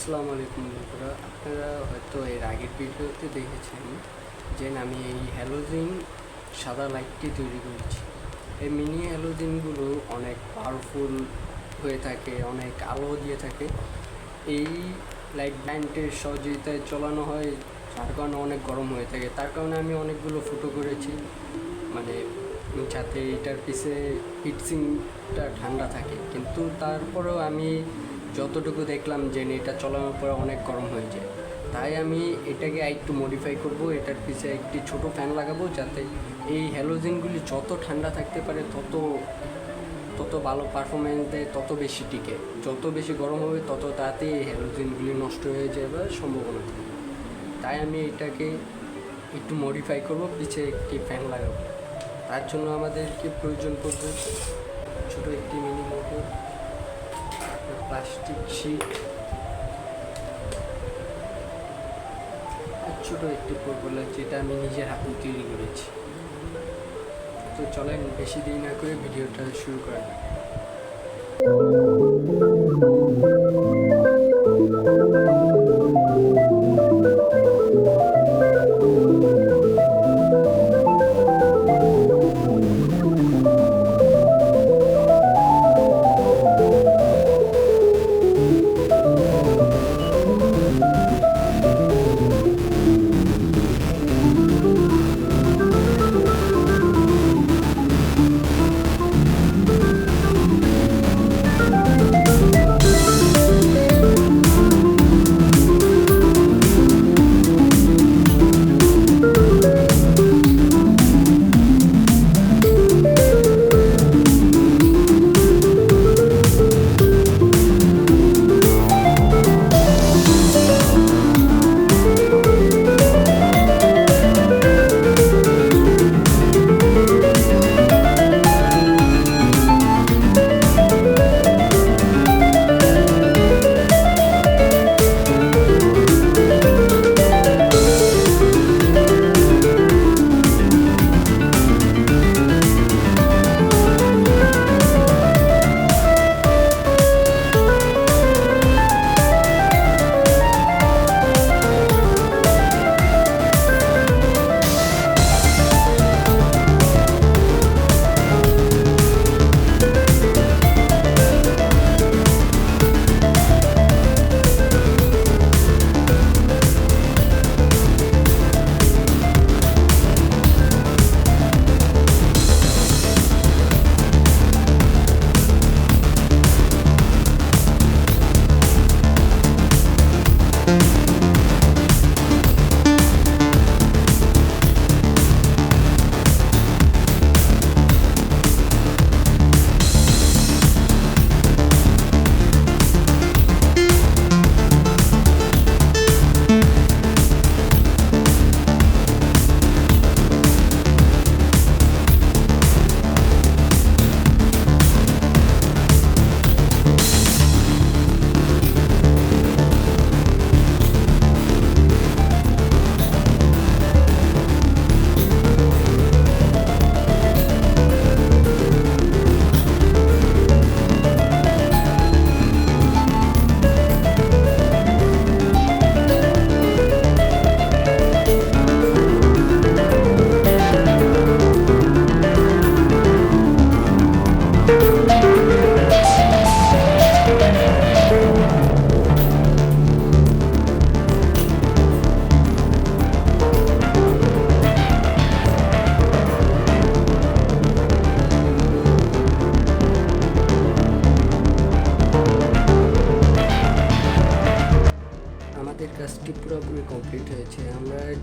আসসালামু আলাইকুম বন্ধুরা। আপনারা হয়তো এর আগের ভিডিওতে দেখেছেন যে আমি এই হ্যালোজিন সাদা লাইটটি তৈরি করেছি। এই মিনি হ্যালোজিনগুলো অনেক পাওয়ারফুল হয়ে থাকে, অনেক আলো দিয়ে থাকে। এই লাইট ব্যান্ডের সহযোগিতায় চালানো হয়, যার কারণে অনেক গরম হয়ে থাকে। তার কারণে আমি অনেকগুলো ফুটো করেছি। মানে যাতে এটার পিছে হিটসিংটা ঠান্ডা থাকে। কিন্তু তারপরেও আমি যতটুকু দেখলাম যে এটা চলানোর পরে অনেক গরম হয়ে যায়। তাই আমি এটাকে একটু মডিফাই করব, এটার পিছে একটি ছোট ফ্যান লাগাবো যাতে এই হ্যালোজেনগুলি যত ঠান্ডা থাকতে পারে, তত তত ভালো পারফরমেন্স দেয়, তত বেশি টিকে। যত বেশি গরম হবে, তত তাড়াতাড়ি এই হ্যালোজেনগুলি নষ্ট হয়ে যাবার সম্ভাবনা থাকে। তাই আমি এটাকে একটু মডিফাই করব, পিছে একটি ফ্যান লাগাবো। তার জন্য আমাদেরকে প্রয়োজন পড়বে ছোটো একটি মিনি মোটর প্লাস্টিক শিট ছোট একটি প্রবলেম যেটা আমি নিজের হাতে তৈরি করেছি। তো চলেন বেশি দেরি না করে ভিডিওটা শুরু করা যাক।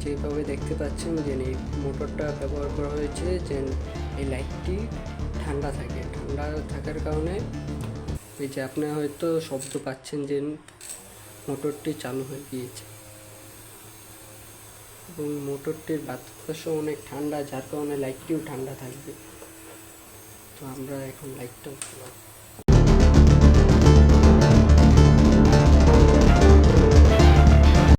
যেভাবে দেখতে পাচ্ছেন যে এই মোটরটা ব্যবহার করা হয়েছে যে এই লাইটটি ঠান্ডা থাকে। ঠান্ডা থাকার কারণে এই যে আপনারা হয়তো শব্দ পাচ্ছেন যে মোটরটি চালু হয়ে গিয়েছে। এবং মোটরটির বাতাস অনেক ঠান্ডা, যার কারণে লাইটটিও ঠান্ডা থাকবে। তো আমরা এখন লাইটটা